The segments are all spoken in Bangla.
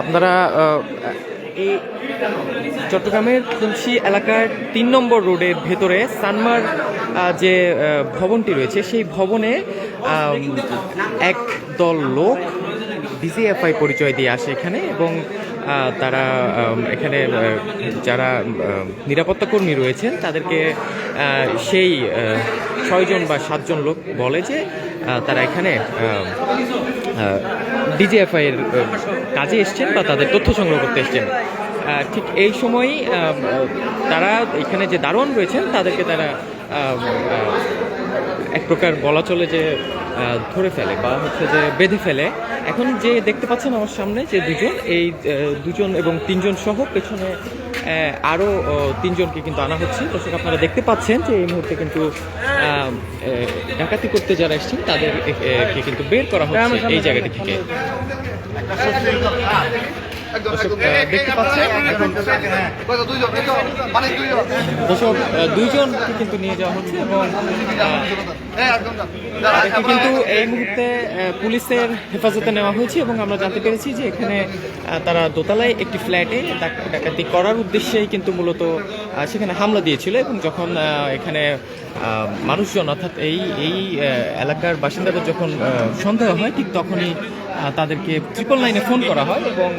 আপনারা এই চট্টগ্রামের তুলসী এলাকার তিন নম্বর রোডের ভেতরে সানমার যে ভবনটি রয়েছে, সেই ভবনে এক দল লোক ডিজিএফআই পরিচয় দিয়ে আসে এখানে এবং তারা এখানে যারা নিরাপত্তা কর্মী রয়েছেন, তাদেরকে সেই ছয়জন বা সাতজন লোক বলে যে তারা এখানে ডিজিএফআই এর কাজে এসছেন বা তাদের তথ্য সংগ্রহ করতে এসছেন? ঠিক এই সময়ই তারা এখানে যে দারোয়ান রয়েছেন, তাদেরকে তারা এক প্রকার বলা চলে যে ধরে ফেলে বা হচ্ছে যে বেঁধে ফেলে। এখন যে দেখতে পাচ্ছেন আমার সামনে যে দুজন, এই দুজন এবং তিনজন সহ পেছনে আহ, আরও তিনজনকে কিন্তু আনা হচ্ছে। দর্শক আপনারা দেখতে পাচ্ছেন যে এই মুহূর্তে কিন্তু ডাকাতি করতে যারা এসছেন তাদেরকে কিন্তু বের করা হচ্ছে এই জায়গাটি থেকে। দেখতে দর্শক দুইজনকে কিন্তু নিয়ে যাওয়া হচ্ছে এবং কিন্তু এই মুহূর্তে পুলিশের হেফাজতে নেওয়া হয়েছে এবং আমরা জানতে পেরেছি যে এখানে তারা দোতলায় একটি ফ্ল্যাটে ডাক- ডাকাতি করার উদ্দেশ্যেই কিন্তু মূলত সেখানে হামলা দিয়েছিল এবং যখন এখানে মানুষজন অর্থাৎ এই এই এলাকার বাসিন্দাদের যখন সন্দেহ হয় ঠিক তখনই তাদেরকে ট্রিপল লাইনে ফোন করা হয় এবং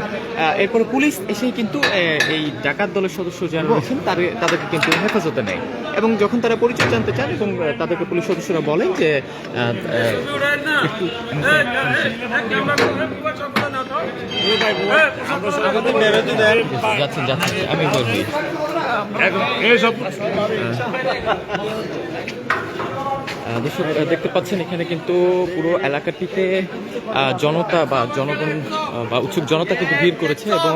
এরপরে পুলিশ এসেই কিন্তু এই ডাকাত দলের সদস্য যারা রয়েছেন তাদের তাদেরকে কিন্তু হেফাজতে নেয়। এবং যখন তারা পরিচয় জানতে চান এবং তাদেরকে পুলিশ সদস্যরা বলেন যে যাচ্ছেন যাচ্ছেন আমি দর্শক দেখতে পাচ্ছেন এখানে কিন্তু পুরো এলাকাটিতে জনতা বা জনগণ বা উৎসুক জনতা কিন্তু ভিড় করেছে এবং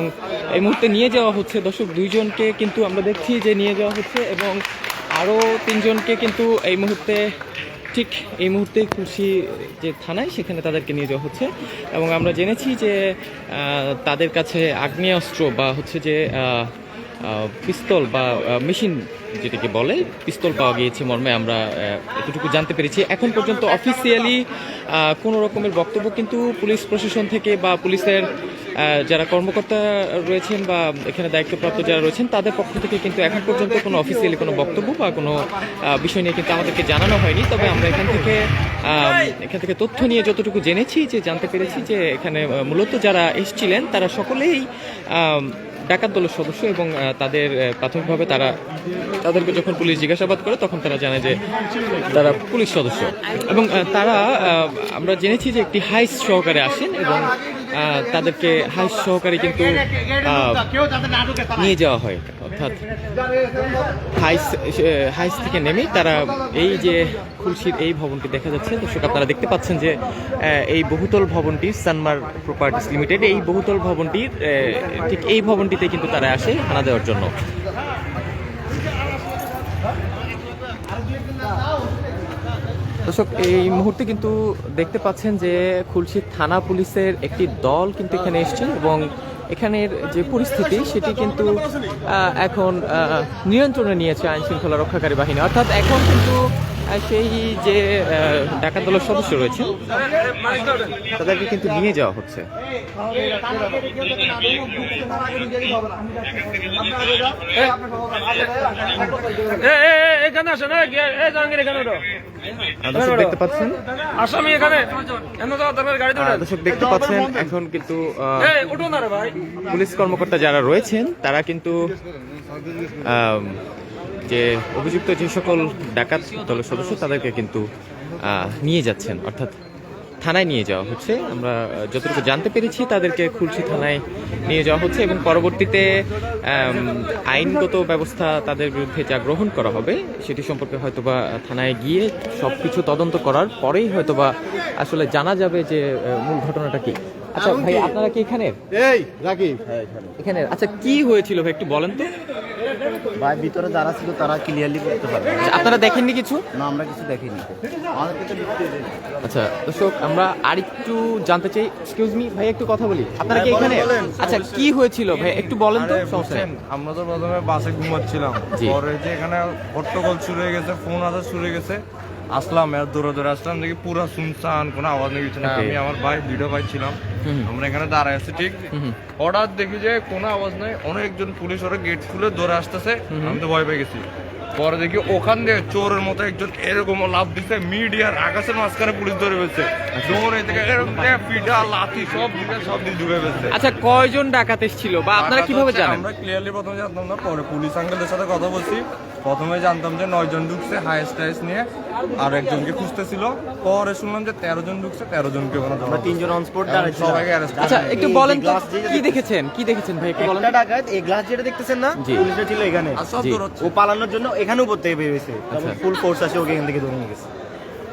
এই মুহূর্তে নিয়ে যাওয়া হচ্ছে। দর্শক, দুইজনকে কিন্তু আমরা দেখছি যে নিয়ে যাওয়া হচ্ছে এবং আরও তিনজনকে কিন্তু এই মুহূর্তে, ঠিক এই মুহূর্তে খুশি যে থানায় সেখানে তাদেরকে নিয়ে যাওয়া হচ্ছে এবং আমরা জেনেছি যে তাদের কাছে আগ্নেয়াস্ত্র বা হচ্ছে যে পিস্তল বা মেশিন যেটাকে বলে, পিস্তল পাওয়া গিয়েছে মর্মে আমরা এতটুকু জানতে পেরেছি। এখন পর্যন্ত অফিসিয়ালি কোনো রকমের বক্তব্য কিন্তু পুলিশ প্রশাসন থেকে বা পুলিশের যারা কর্মকর্তা রয়েছেন বা এখানে দায়িত্বপ্রাপ্ত যারা রয়েছেন, তাদের পক্ষ থেকে কিন্তু এখন পর্যন্ত কোনো অফিসিয়ালি কোনো বক্তব্য বা কোনো বিষয় নিয়ে কিন্তু আমাদেরকে জানানো হয়নি। তবে আমরা এখান থেকে এখান থেকে তথ্য নিয়ে যতটুকু জেনেছি, যে জানতে পেরেছি যে এখানে মূলত যারা এসেছিলেন, তারা সকলেই ডাকাত দলের সদস্য এবং তাদের প্রাথমিকভাবে তারা, তাদেরকে যখন পুলিশ জিজ্ঞাসাবাদ করে, তখন তারা জানে যে তারা পুলিশ সদস্য। এবং তারা আমরা জেনেছি যে একটি হাইস সহকারে আসেন এবং তাদেরকে হাইস সহকারে কিন্তু নিয়ে যাওয়া হয়। অর্থাৎ হাইস হাইস থেকে নেমে তারা এই যে খুলশির এই ভবনটি দেখা যাচ্ছে। দর্শক, আপনারা দেখতে পাচ্ছেন যে এই বহুতল ভবনটি সানমার প্রপার্টিস লিমিটেড, এই বহুতল ভবনটির ঠিক এই ভবনটিতে কিন্তু তারা আসে হানা দেওয়ার জন্য। দর্শক, এই মুহূর্তে কিন্তু দেখতে পাচ্ছেন যে খুলশি থানা পুলিশের একটি দল কিন্তু এখানে এসছে এবং এখানের যে পরিস্থিতি, সেটি কিন্তু এখন নিয়ন্ত্রণে নিয়েছে আইন শৃঙ্খলা রক্ষাকারী বাহিনী। অর্থাৎ এখন কিন্তু সেই যে ডাকাত দলের সদস্য রয়েছে তাদেরকে কিন্তু নিয়ে যাওয়া হচ্ছে। দর্শক দেখতে পাচ্ছেন? আসামি এখানে। দর্শক দেখতে পাচ্ছেন এখন কিন্তু পুলিশ কর্মকর্তা যারা রয়েছেন তারা কিন্তু যে অভিযুক্ত যে সকল ডাকাত দলের সদস্য তাদেরকে কিন্তু নিয়ে যাচ্ছেন। অর্থাৎ থানায় নিয়ে যাওয়া হচ্ছে। আমরা যতটুকু জানতে পেরেছি তাদেরকে খুলশি থানায় নিয়ে যাওয়া হচ্ছে এবং পরবর্তীতে আইনগত ব্যবস্থা তাদের বিরুদ্ধে যা গ্রহণ করা হবে সেটি সম্পর্কে হয়তোবা থানায় গিয়ে সব কিছু তদন্ত করার পরেই হয়তোবা আসলে জানা যাবে যে মূল ঘটনাটা কি। আচ্ছা ভাই আপনারা কি এখানে? এই রাকিব। এখানে আচ্ছা কি হয়েছিল ভাই একটু বলেন তো। ভাই ভিতরে যারা ছিল তারা ক্লিয়ারলি বলতে পারবে। আচ্ছা, আপনারা দেখেননি কিছু? না আমরা কিছু দেখিনি। আচ্ছা দর্শক আমরা আরেকটু জানতে চাই এক্সকিউজ মি ভাই একটু কথা বলি। আপনারা কি এখানে? আচ্ছা কি হয়েছিল ভাই? একটু বলেন তো সমস্যা আমরা তো প্রথমে বাসে ঘুমাচ্ছিলাম। পরে যে এখানে হট্টগোল শুরু হয়ে গেছে ফোন আসা শুরু হয়ে গেছে আসলাম আর দৌড়ে দৌড়ে আসলাম দেখি পুরো শুনশান কোনো আওয়াজ নেই কিছু না আমি আমার ভাই দুইটা ভাই ছিলাম। আমরা এখানে দাঁড়ায় আছি ঠিক? হঠাৎ দেখি যে কোনো আওয়াজ নাই অনেকজন পুলিশ ওরা গেট খুলে দৌড়ে আসতেছে আমি তো ভয় পেয়ে গেছি। পরে দেখি ওখান দিয়ে চোরের মতো একজন এরকম লাভ দিছে মিডিয়ার আকাশের মাঝখানে পুলিশ ধরে ফেলছে। দৌড়ে থেকে এরকম পিঠা লাথি সব দিকে সব দিকে ঢুকে ফেলছে। আচ্ছা কয়জন ডাকাত এসেছিল বা আপনারা কীভাবে জানেন? আমরা ক্লিয়ারলি প্রথমে জানতাম না পরে পুলিশ আঙ্কেলের সাথে কথা বলছি। প্রথমে জানতাম যে নয় জন ঢুকছে হাইস্ট টাইস নিয়ে আর একজনকে খুঁজতেছিল। পরে শুনলাম যে তেরো জন ঢুকছে তেরো জনকে ওখানে ধরা আমরা তিনজন অন স্পট সবাইকে অ্যারেস্ট আচ্ছা একটু বলেন তো কি দেখেছেন? কি দেখেছেন ভাই? একটু বলেন। ডাকাত এই গ্লাস যেটা দেখতেছেন না। পুলিশটা ছিল এখানে। ও পালানোর জন্য এখানে উপর থেকে বের হয়েছে। আচ্ছা। ফুল ফোর্স আসে ওকে এখান থেকে ধরে নিয়ে গেছে।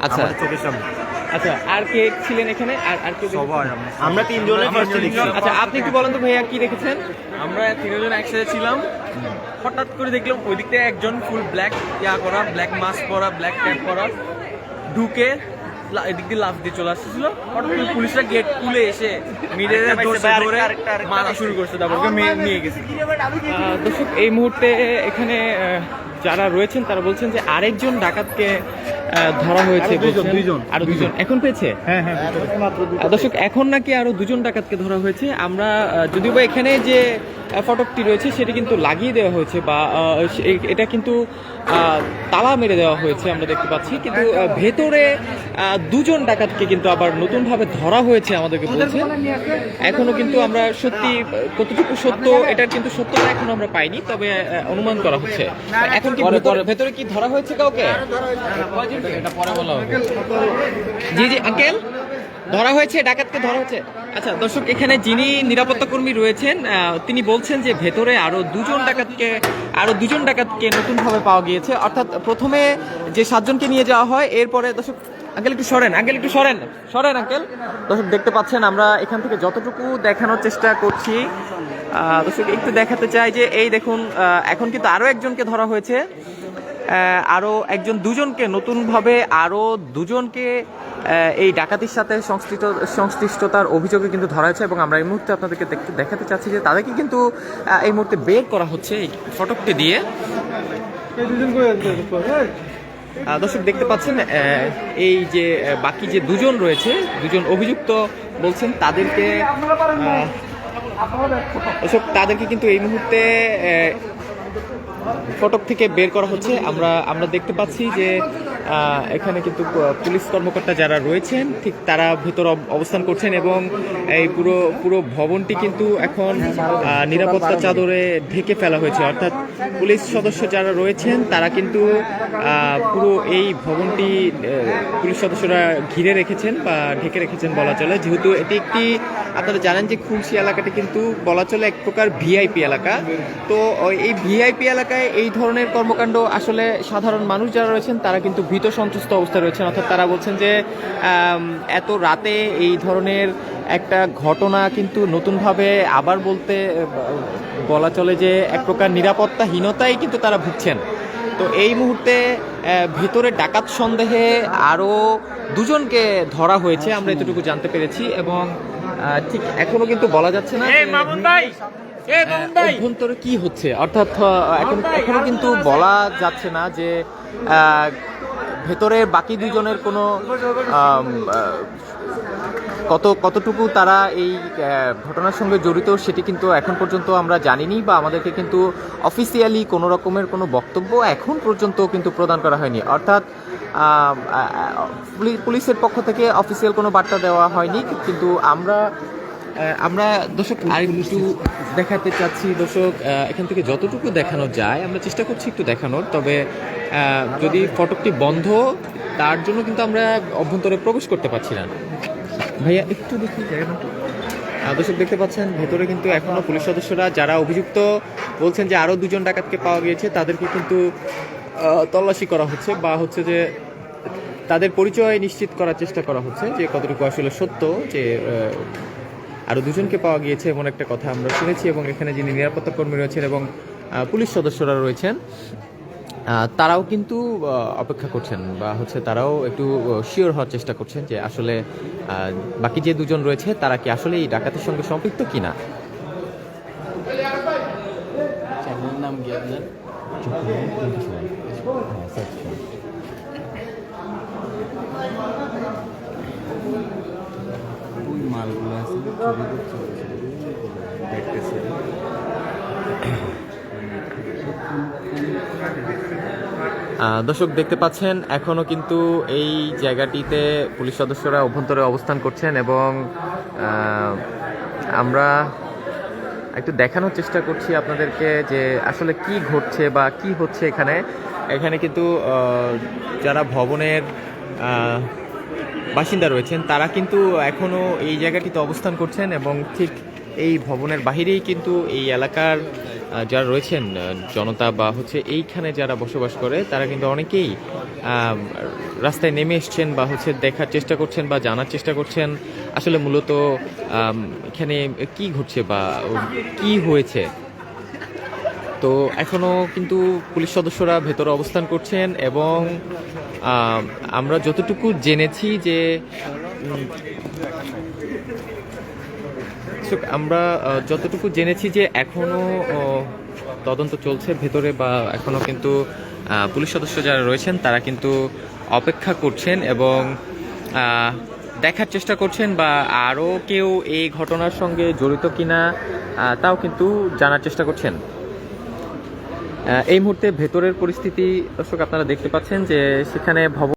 আচ্ছা। চোখের সামনে। আচ্ছা আর কে ছিলেন এখানে? আর আর কেউ সবাই আমরা। আমরা তিনজনে আমরা ফার্স্টে দেখছি। আচ্ছা আপনি একটু বলেন তো ভাইয়া কি দেখেছেন? আমরা তিনজন একসাথে ছিলাম। হঠাৎ করে দেখলাম ওই দিক থেকে একজন ফুল ব্ল্যাক ইয়া করা ব্ল্যাক মাস্ক পরা ব্ল্যাক ক্যাপ পরা ঢুকে এদিক দিয়ে লাফ দিয়ে চলে আসছিল হঠাৎ করে পুলিশরা গেট খুলে এসে মিডিয়ারে আরেকটা ধরে মারা শুরু করছে তারপর ওকে মেয়ে নিয়ে গেছে। দর্শক এই মুহূর্তে এখানে যারা রয়েছেন তারা বলছেন যে আরেকজন ডাকাতকে ধরা হয়েছে বলছেন। আরও দুজন এখন পেয়েছে? আহ, দর্শক এখন নাকি আরও দুজন ডাকাতকে ধরা হয়েছে। আমরা যদিও বা এখানে যে ফটকটি রয়েছে সেটি কিন্তু লাগিয়ে দেওয়া হয়েছে বা এটা কিন্তু তালা মেরে দেওয়া হয়েছে আমরা দেখতে পাচ্ছি। কিন্তু ভেতরে দুজন ডাকাতকে কিন্তু আবার নতুনভাবে ধরা হয়েছে আমাদেরকে বলছে। এখনও কিন্তু আমরা সত্যি কতটুকু সত্য এটার কিন্তু সত্যতা এখনও আমরা পাইনি তবে অনুমান করা হচ্ছে। এখন কি ভেতরে- ভেতরে কি ধরা হয়েছে কাউকে? এটা পরে বলা হবে। জি জি আঙ্কেল? ধরা হয়েছে, ডাকাতকে ধরা হয়েছে। আচ্ছা দর্শক, এখানে যিনি নিরাপত্তা কর্মী রয়েছেন তিনি বলছেন যে ভেতরে আরও দুজন ডাকাতকে, আরও দুজন ডাকাতকে নতুন ভাবে পাওয়া গিয়েছে। অর্থাৎ প্রথমে যে সাতজনকে নিয়ে যাওয়া হয়, এরপরে দর্শক, আঙ্কেল, একটু সরেন, আঙ্কেল, একটু সরেন। সরেন, আঙ্কেল। দর্শক, দেখতে পাচ্ছেন, আমরা এখান থেকে যতটুকু দেখানোর চেষ্টা করছি দর্শক, একটু দেখাতে চাই যে, এই দেখুন এখন কিন্তু আরও একজনকে ধরা হয়েছে। আহ, আরও একজন দুজনকে নতুনভাবে আরও দুজনকে এই ডাকাতির সাথে সংশ্লিষ্ট সংশ্লিষ্টতার অভিযোগে কিন্তু ধরা হয়েছে এবং আমরা এই মুহূর্তে আপনাদেরকে দেখাতে চাচ্ছি যে তাদেরকে কিন্তু এই মুহূর্তে বের করা হচ্ছে এই ফটকটি দিয়ে। দর্শক দেখতে পাচ্ছেন এই যে বাকি যে দুজন রয়েছে দুজন অভিযুক্ত বলছেন তাদেরকে তাদেরকে কিন্তু এই মুহূর্তে ফটক থেকে বের করা হচ্ছে। আমরা আমরা দেখতে পাচ্ছি যে এখানে কিন্তু পুলিশ কর্মকর্তা যারা রয়েছেন, ঠিক তারা ভেতর অবস্থান করছেন এবং এই পুরো পুরো ভবনটি কিন্তু এখন নিরাপত্তা চাদরে ঢেকে ফেলা হয়েছে। অর্থাৎ পুলিশ সদস্য যারা রয়েছেন, তারা কিন্তু পুরো এই ভবনটি পুলিশ সদস্যরা ঘিরে রেখেছেন বা ঢেকে রেখেছেন বলা চলে। যেহেতু এটি একটি, আপনারা জানেন যে খুলশি এলাকাটি কিন্তু বলা চলে এক প্রকার ভিআইপি এলাকা। তো এই ভিআইপি এলাকায় এই ধরনের কর্মকাণ্ড আসলে সাধারণ মানুষ যারা রয়েছেন তারা কিন্তু ভীত সন্ত্রস্ত অবস্থায় রয়েছেন। অর্থাৎ তারা বলছেন যে এত রাতে এই ধরনের একটা ঘটনা কিন্তু নতুনভাবে আবার বলতে বলা চলে যে এক প্রকার নিরাপত্তাহীনতাই কিন্তু তারা ভুগছেন। তো এই মুহূর্তে ভেতরে ডাকাত সন্দেহে আরও দুজনকে ধরা হয়েছে আমরা এতটুকু জানতে পেরেছি এবং ঠিক এখনও কিন্তু বলা যাচ্ছে না এই যে- মামুন ভাই এ আহ, মামুন ভাই অভ্যন্তরে কি হচ্ছে? অর্থাৎ এখন এখনও কিন্তু বলা যাচ্ছে না যে ভেতরে বাকি দুজনের কোনো কত কতটুকু তারা এই ঘটনার সঙ্গে জড়িত সেটি কিন্তু এখন পর্যন্ত আমরা জানিনি বা আমাদেরকে কিন্তু অফিসিয়ালি কোনো রকমের কোনো বক্তব্য এখন পর্যন্ত কিন্তু প্রদান করা হয়নি। অর্থাৎ পুলিশের পক্ষ থেকে অফিসিয়াল কোনো বার্তা দেওয়া হয়নি কিন্তু আমরা আমরা দর্শক আর একটু দেখাতে চাচ্ছি। দর্শক এখান থেকে যতটুকু দেখানো যায়, আমরা চেষ্টা করছি একটু দেখানোর। তবে যদি ফটকটি বন্ধ, তার জন্য কিন্তু আমরা অভ্যন্তরে প্রবেশ করতে পারছি না। ভাইয়া, একটু দেখি দর্শক, দেখতে পাচ্ছেন, ভেতরে কিন্তু এখনও পুলিশ সদস্যরা, যারা অভিযুক্ত বলছেন যে আরও দুজন ডাকাতকে পাওয়া গিয়েছে, তাদেরকে কিন্তু তল্লাশি করা হচ্ছে বা হচ্ছে যে তাদের পরিচয় নিশ্চিত করার চেষ্টা করা হচ্ছে যে কতটুকু আসলে সত্য যে আহ, আরও দুজনকে পাওয়া গিয়েছে এমন একটা কথা আমরা শুনেছি এবং এখানে যিনি নিরাপত্তা কর্মী রয়েছেন এবং পুলিশ সদস্যরা রয়েছেন তারাও কিন্তু অপেক্ষা করছেন বা হচ্ছে তারাও একটু শিওর হওয়ার চেষ্টা করছেন যে আসলে বাকি যে দুজন রয়েছে তারা কি আসলে এই ডাকাতের সঙ্গে সম্পৃক্ত কিনা? মালগুলো দেখতেছি। আহ, দর্শক দেখতে পাচ্ছেন এখনও কিন্তু এই জায়গাটিতে পুলিশ সদস্যরা অভ্যন্তরে অবস্থান করছেন এবং আমরা একটু দেখানোর চেষ্টা করছি আপনাদেরকে যে আসলে কি ঘটছে বা কি হচ্ছে এখানে। এখানে কিন্তু যারা ভবনের বাসিন্দা রয়েছেন, তারা কিন্তু এখনও এই জায়গাটিতে অবস্থান করছেন এবং ঠিক এই ভবনের বাহিরেই কিন্তু এই এলাকার যারা রয়েছেন জনতা বা হচ্ছে এইখানে যারা বসবাস করে, তারা কিন্তু অনেকেই রাস্তায় নেমে এসছেন বা হচ্ছে দেখার চেষ্টা করছেন বা জানার চেষ্টা করছেন। আসলে মূলত এখানে কি ঘটছে বা কি হয়েছে? তো এখনও কিন্তু পুলিশ সদস্যরা ভেতরে অবস্থান করছেন এবং আমরা যতটুকু জেনেছি যে আমরা যতটুকু জেনেছি যে এখনও তদন্ত চলছে ভেতরে বা এখনও কিন্তু পুলিশ সদস্য যারা রয়েছেন তারা কিন্তু অপেক্ষা করছেন এবং দেখার চেষ্টা করছেন বা আরও কেউ এই ঘটনার সঙ্গে জড়িত কিনা তাও কিন্তু জানার চেষ্টা করছেন। এই মুহূর্তে ভেতরের পরিস্থিতি দর্শক আপনারা দেখতে পাচ্ছেন যে সেখানে ভবন